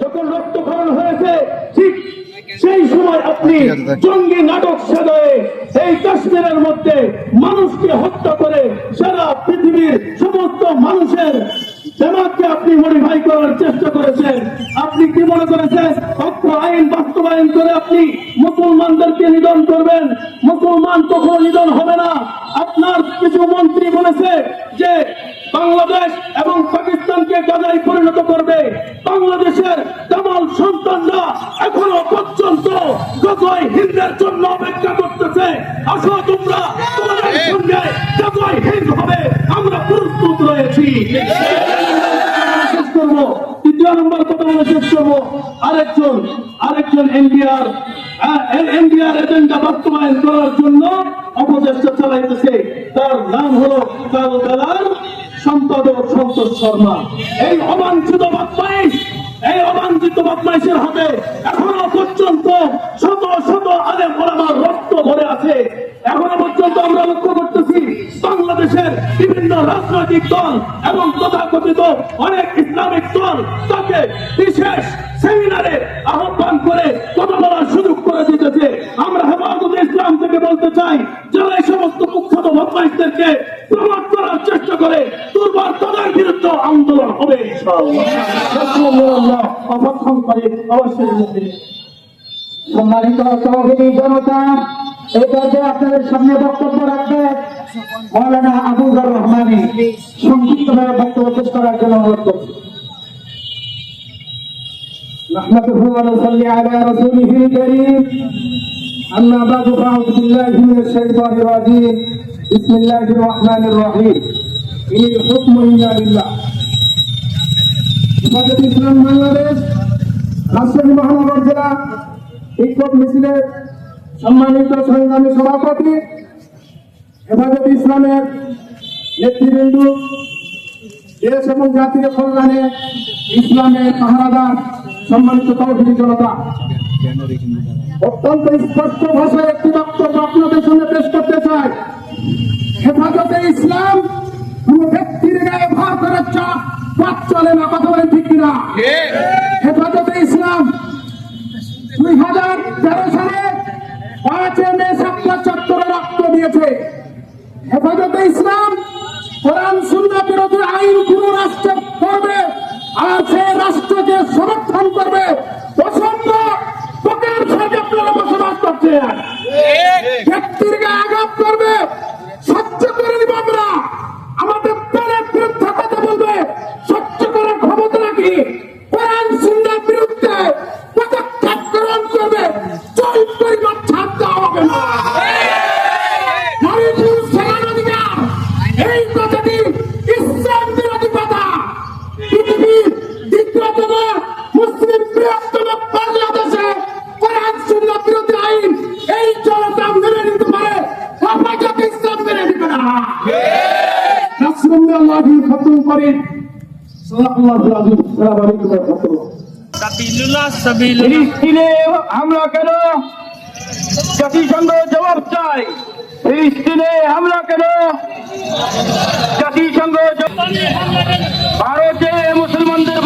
যখন রক্তক্ষরণ হয়েছে ঠিক সেই সময় আপনি জঙ্গি নাটক সাজায়ে এই কাশ্মীরের মধ্যে মানুষকে হত্যা করে সারা পৃথিবীর সমস্ত মানুষের জামাতকে আপনি মডিফাই করার চেষ্টা করেছেন। আপনি কি মনে করেছেন? অক্ষ আইন বাস্তবায়ন করে আপনি মুসলমানদেরকে নিধন করবেন মুসলমান কখনো নিধন হবে না আপনার কিছু মন্ত্রী বলেছে যে বাংলাদেশ এবং পাকিস্তানকে গাজায় পরিণত করবে। বাংলাদেশের তামাল সন্তানরা এখনও পর্যন্ত গজয় হিন্দের জন্য অপেক্ষা করতেছে। আসো তোমরা তোমাদের সঙ্গে গজয় হিন্দ হবে। আমরা প্রস্তুত রয়েছি। শেষ করব। তৃতীয় নম্বর কথা বলে শেষ করব। আরেকজন আরেকজন এনডিআর এনডিআর এজেন্ডা বাস্তবায়ন করার জন্য অপচেষ্টা চালাইতেছে। তার নাম হলো কালবেলার সন্তোষ শর্মা। এই অবাঞ্ছিত বদমাইশ, এই অবাঞ্ছিত বদমাইশের হাতে এখনও পর্যন্ত শত শত আলেম ওলামার রক্ত ভরে আছে। এখনও পর্যন্ত আমরা লক্ষ্য করতেছি বাংলাদেশের বিভিন্ন রাজনৈতিক দল এবং তথাকথিত অনেক ইসলামিক দল তাকে বিশেষ সেমিনারে আহ্বান করে কথা বলার সুযোগ করে দিতেছে। আমরা হেফাজত ইসলাম থেকে বলতে চাই, যারা এই সমস্ত কুখ্যাত বদমাইশদেরকে প্রমাণ করার চেষ্টা করে দুর্বার তাদের বিরুদ্ধে আন্দোলন হবে ইনশাআল্লাহ অবক্ষণ করে অবশ্যই মুক্তি সম্মানিত তহবিলি জনতা এই পর্যায়ে আপনাদের সামনে বক্তব্য রাখবে মৌলানা আবুজর রহমানি সংক্ষিপ্তভাবে বক্তব্য পেশ করার জন্য অনুরোধ করছি نحمده ونصلي على رسوله الكريم أما بعد فأعوذ بالله من الشيطان الرجيم بسم الله الرحمن الرحيم ইনির হুকম ইল্লাহ হেফাজত ইসলাম বাংলাদেশ রাজশাহী মহানগর জেলা বিক্ষোভ মিছিলের সম্মানিত সংগ্রামী সভাপতি হেফাজত ইসলামের নেতৃবৃন্দ, দেশ এবং জাতির কল্যাণে ইসলামের পাহারাদার সম্মানিত তহবিল জনতা। অত্যন্ত স্পষ্ট ভাষায় একটি বক্তব্য আপনাদের সঙ্গে পেশ করতে চাই। হেফাজতে ইসলাম কোন ব্যক্তির গায়ে ভার করে চাপ পথ চলে না কথা বলেন ঠিক কিনা? হেফাজতে ইসলাম। দুই হাজার তেরো সালে পাঁচে মে সাতটা চত্বরে রক্ত দিয়েছে। হেফাজতে ইসলাম কোরআন শূন্য বিরোধী আইন খতম করেন। হামলা কেন? জাতিসংঘ জবাব চাই। ফিলিস্তিনে হামলা কেন? জাতিসংঘ ভারতে মুসলমানদের